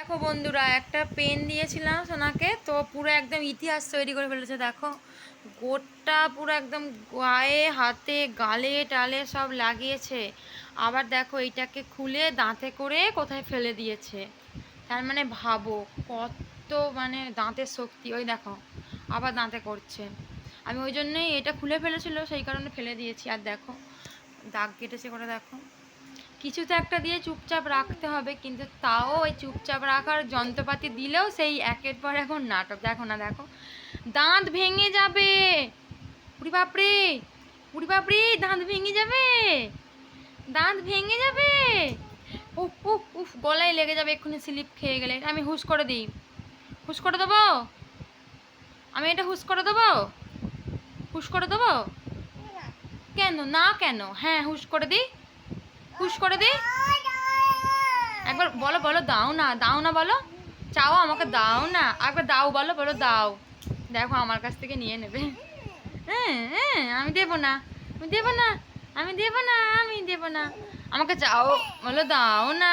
দেখো বন্ধুরা, একটা পেন দিয়েছিলাম সোনাকে, তো পুরো একদম ইতিহাস তৈরি করে ফেলেছে, দেখো। গোটা পুরো একদম গায়ে, হাতে, গালে, টালে সব লাগিয়েছে। আবার দেখো, এইটাকে খুলে দাঁতে করে কোথায় ফেলে দিয়েছে। তার মানে ভাবো, কত মানে দাঁতের শক্তি, ওই দেখো, আবার দাঁতে করছে। আমি ওই জন্যই এটা খুলে ফেলেছিল, সেই কারণে ফেলে দিয়েছি, আর দেখো, দাগ কেটেছে করে দেখো। কিছু তো একটা দিয়ে চুপচাপ রাখতে হবে, কিন্তু তাও ওই চুপচাপ রাখার যন্ত্রপাতি দিলেও সেই একের পর এখন নাটক। দেখো না, দেখো। দাঁত ভেঙে যাবে। উড়ি বাপরে উড়ি বাপরে দাঁত ভেঙে যাবে। দাঁত ভেঙে যাবে। উফ উফ উফ, গলায় লেগে যাবে এক্ষুনি স্লিপ খেয়ে গেলে। আমি হুশ করে দিই। হুশ করে দেবো? আমি এটা হুশ করে দেবো? হুশ করে দেবো? কেন? না কেন? হ্যাঁ হুশ করে দিই। হুশ করে দিই একবার বলো বলো, দাও না দাও না বলো। চাও আমাকে, দাও না। একবার দাও বলো বলো, দাও। দেখো, আমার কাছ থেকে নিয়ে নেবে। হ্যাঁ হ্যাঁ আমি দেবো না। আমি দেবো না। আমি দেবো না, আমি দেবো না। আমাকে চাও, বলো, দাও না।